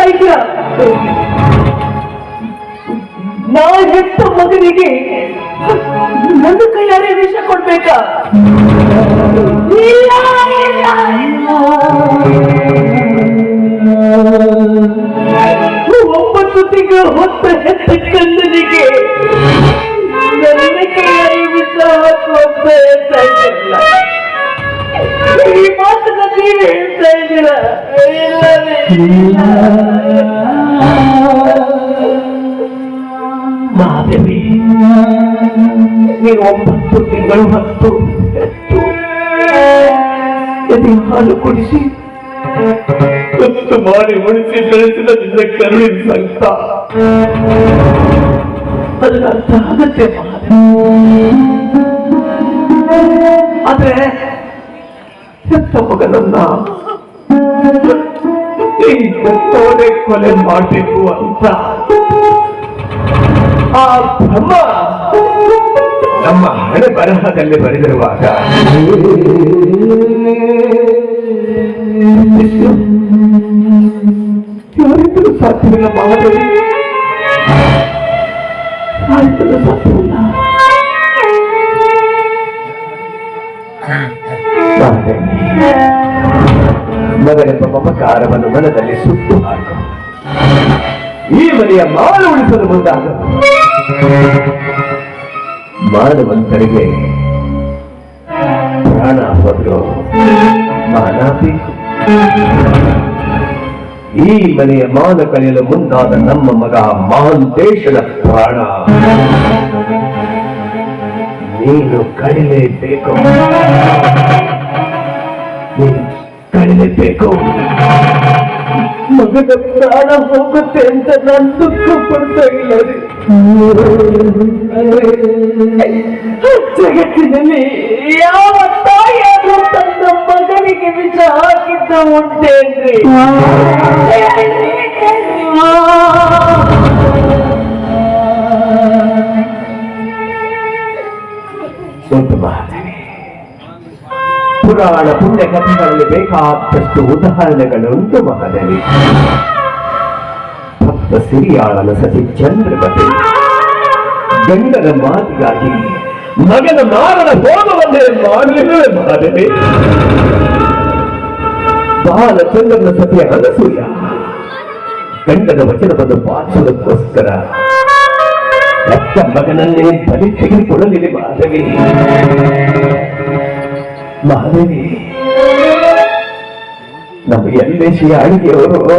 ಹೇಳ್ತಾ ಇದ್ದೀರಾ ನಾ ಹೆತ್ತ ಮಗನಿಗೆ ನನ್ನ ಕೈಯಾರೆ ವಿಷ ಕೊಡ್ಬೇಕಾ? ಇಲ್ಲ. ಒಂಬತ್ತು ತಿಂಗಳ ಹೊತ್ತ ಹೆತ್ತ ಕಂದನಿಗೆ ನನ್ನ ಕೈಯಾರೆ ವಿಷ ಹಾಕುವಂತ ಈ ಮಾತನ್ನ ನೀವೇ ಇಲ್ಲ. ಮಾಧವಿ ನೀನು ಒಂಬತ್ತು ತಿಂಗಳು ಹತ್ತು ಎದೆ ಹಾಲು ಕುಡಿಸಿ. ಗೊತ್ತು ಮಾಡಿ ಉಳಿಸಿ ಬೆಳೆಸಿದ ನಿನ್ನ ಕರುಣಿನ ಸಂಕಟ. ಅದರ ಅರ್ಥ ಆಗತ್ತೆ ಆದ್ರೆ, ಹೆತ್ತ ಮಗನನ್ನ ಹೆತ್ತವನೇ ಕೊಲೆ ಮಾಡಬೇಕು ಅಂತ ಆ. ಭ್ರಮ ನಮ್ಮ ಹಣೆ ಬರಹದಲ್ಲಿ ಬರೆದಿರುವಾಗ ಯಾರಿಂದಲೂ ಸಾಧ್ಯವಿಲ್ಲ ಸಾಧ್ಯವಿಲ್ಲ ಮಗನೆಂಬ ಮಮಕಾರವನ್ನು ಮನದಲ್ಲಿ ಸುಟ್ಟು ಹಾಕು. ಈ ಮನೆಯ ಮಾಲು ಉಳಿಸಲು ಮುಂದಾಗ. ಮಾನವಂತರಿಗೆ ಪ್ರಾಣ ಹೋದ್ರು ಮಾನ ಈ ಮನೆಯ ಮಾನ ಕಳೆಯಲು ಮುಂದಾದ ನಮ್ಮ ಮಗ ಮಹಾಂತೇಶನ ಪ್ರಾಣ. ನೀನು ಕಡಿಲೇಬೇಕು. ಕಡಿಲೇಬೇಕು ಮಗನ ಪ್ರಾಣ ಹೋಗುತ್ತೆ ಅಂತ ನಾನು ದುಃಖ ಪಡ್ತಾ ಇಲ್ಲ ರೀ. ಜಗತ್ತಿನಲ್ಲಿ ಯಾವ ತಾಯಿಯಾದ್ರೂ ತನ್ನ ಮಗನಿಗೆ ವಿಷ ಹಾಕಿದ್ದ ಉಂಟೇನ್ರಿ ಒಂದು ಮಾತನೆ ಪುರಾಣ ಪುಣ್ಯ ಕಥೆಗಳಲ್ಲಿ ಬೇಕಾದಷ್ಟು ಉದಾಹರಣೆಗಳುಂಟು ಮಹದಲ್ಲಿ ಭಕ್ತ ಸಿರಿಯಾಳನ ಸತಿ ಚಂದ್ರಮತಿ ಗಂಡನ ಮಾತಿಗಾಗಿ ಮಗನ ಮಾರನ ಹೋಮವನ್ನೇ ಮಾಡಲಿಲ್ಲ ಮಹಾದೇವಿ ಬಾಲಚಂದ್ರನ ಸತಿಯ ಅನಸೂಯ. ಗಂಡನ ವಚನವನ್ನು ಪಾಲಿಸುವುದಕ್ಕೋಸ್ಕರ ರಕ್ತ ಮಗನನ್ನೇ ಬಲಿ ತೆಗೆದುಕೊಳ್ಳಲಿದೆ ಮಾಧವಿ ಮಾಧವಿ ನಮ್ಮ ಎಲ್ಲೇಶಿಯ ಅಡಿಗೆಯವರು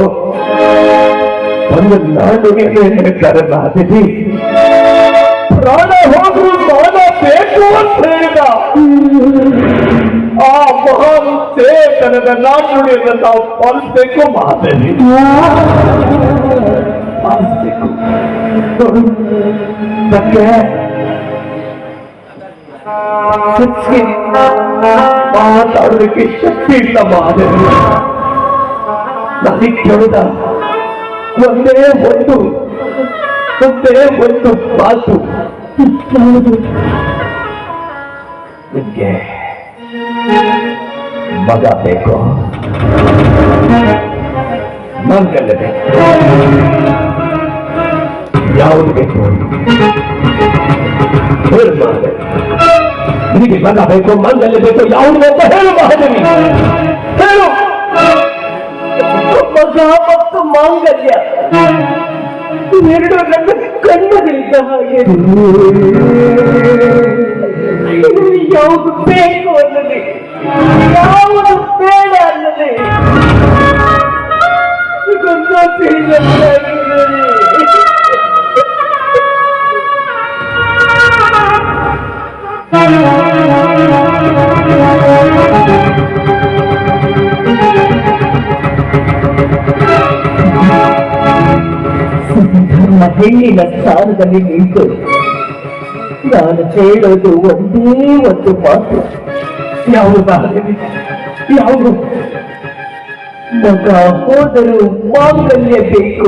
ಒಂದು ನಾಡುಗೆಗೆ ಹೇಳ್ತಾರೆ ಮಾಧವಿ ಪ್ರಾಣ ಹೋದ್ರು ಮಾನ ಬೇಕು ಅಂತ ಹೇಳಿದ ಆ ಮಹಾನ್ ಚೇತನದ ನಾಡುಡಿಯನ್ನು ನಾವು ಪಾಲಿಸಬೇಕು ಮಾಧವಿ ಪಾಲಿಸಬೇಕು ಮತ್ತೆ ಸತ್ಯ ಮಾತಾಡೋದಕ್ಕೆ ಶಕ್ತಿ ಇಲ್ಲ ಮಾದರಿ ನನಗೆ ಕೇಳಿದ ಒಂದೇ ಒಂದು ಒಂದೇ ಒಂದು ಮಾತು ನಿಮಗೆ ಮಗ ಬೇಕು ಮಂಗಲ್ಯ ಬೇಕು ಯಾವುದು ಬೇಕು ಹೇಳು ನಿನಗೆ ಮಗ ಬೇಕು ಮಂಗಲ್ಯ ಬೇಕು, ಯಾವುದು ಬೇಕು ಹೇಳು ಮಹಾದೇವಿ ಹೇಳು. ಮಗ ಮತ್ತು ಮಾಂಗಲ್ಯ. ಎರಡು ನನ್ನ ಕಣ್ಣುಗಳಿದ್ದ ಹಾಗೆ. ಯಾವುದು ಬೇಕು ಅನ್ನದೆ ಯಾವುದು ಬೇಡ ಅನ್ನದೆ ಗಂಗಾ ತಿಳಿದಂತಾಗಿದ್ದೇನೆ. ಧರ್ಮ ಹೆಣ್ಣಿನ ಸ್ಥಾನದಲ್ಲಿ ನಿಂತು ನಾನು ಹೇಳೋದು ಒಂದೇ ಒಂದು ಮಾತು ಯಾವುದು ಬಾಲವಿ ಯಾವುದು ಮಗ ಹೋದರೂ ಮಾಂಗಲ್ಯ ಬೇಕು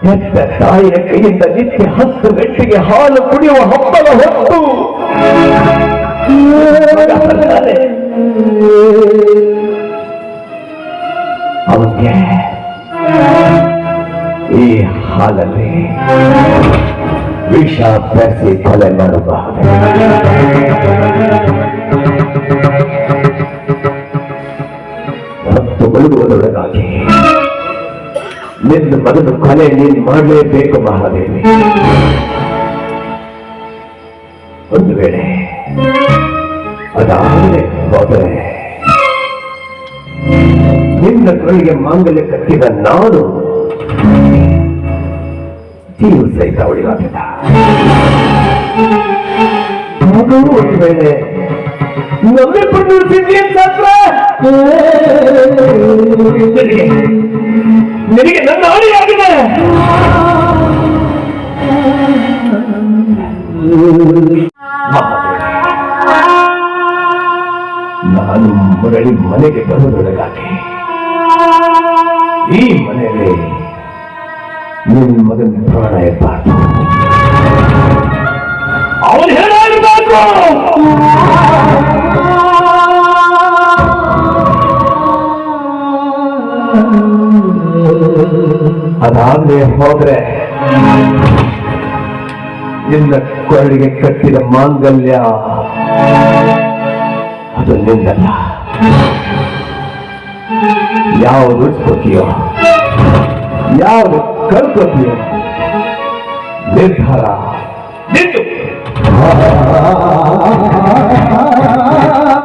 ಹೆತ್ತ ತಾಯಿಯ ಕೈಯಿಂದ ನಿತ್ಯ ಹತ್ತು ಗಂಟೆಗೆ ಹಾಲು ಕುಡಿಯುವ ಹಬ್ಬದ ಹೊತ್ತು. ಅವನಿಗೆ ಈ ಹಾಲಲ್ಲಿ ವಿಷ ಬೆರೆಸಿ ತಲೆ ಮಾಡಬಾರದು ಮತ್ತು ಮುಳುಗುವುದರೊಳಗಾಗಿ ನಿನ್ನ ಮಗನ ಕೊಲೆ ನೀನ್ ಮಾಡಲೇಬೇಕು ಮಹಾದೇವಿ ಒಂದು ವೇಳೆ ಅದಾಗಲೇ ಹೋದರೆ ನಿನ್ನ ಕೈಗೆ ಮಾಂಗಲ್ಯ ಕಟ್ಟಿದ ನಾನು ಜೀವ ಸಹಿತ ಉಳಿವಾಗಿಲ್ಲ ಅದು ಒಂದು ವೇಳೆ ನಮ್ಮಿಬ್ಬರು ಸಿದ್ಧಿಯನ್ ಸತ್ರ ಮುರಳಿ ಮನೆಗೆ ಬರುವುದೊಳಗಾಗಿ ಈ ಮನೆಯಲ್ಲಿ ನಿನ್ನ ಮಗನ ಪ್ರಾಣ ಇರಬಾರ್ದು ಅವನು ಹೇಳಾಗಬಾರ್ದು ಅದಾದ್ರೆ ಹೋದ್ರೆ ನಿನ್ನ ಕೊರಳಿಗೆ ಕಟ್ಟಿದ ಮಾಂಗಲ್ಯ ಅದು ನಿಂದಲ್ಲ ಯಾವುದು ಉಳಿಸ್ಕೋತೀಯೋ ಯಾವುದು ಕಳ್ಕೋತೀಯೋ ನಿರ್ಧಾರ. ನಿಂದು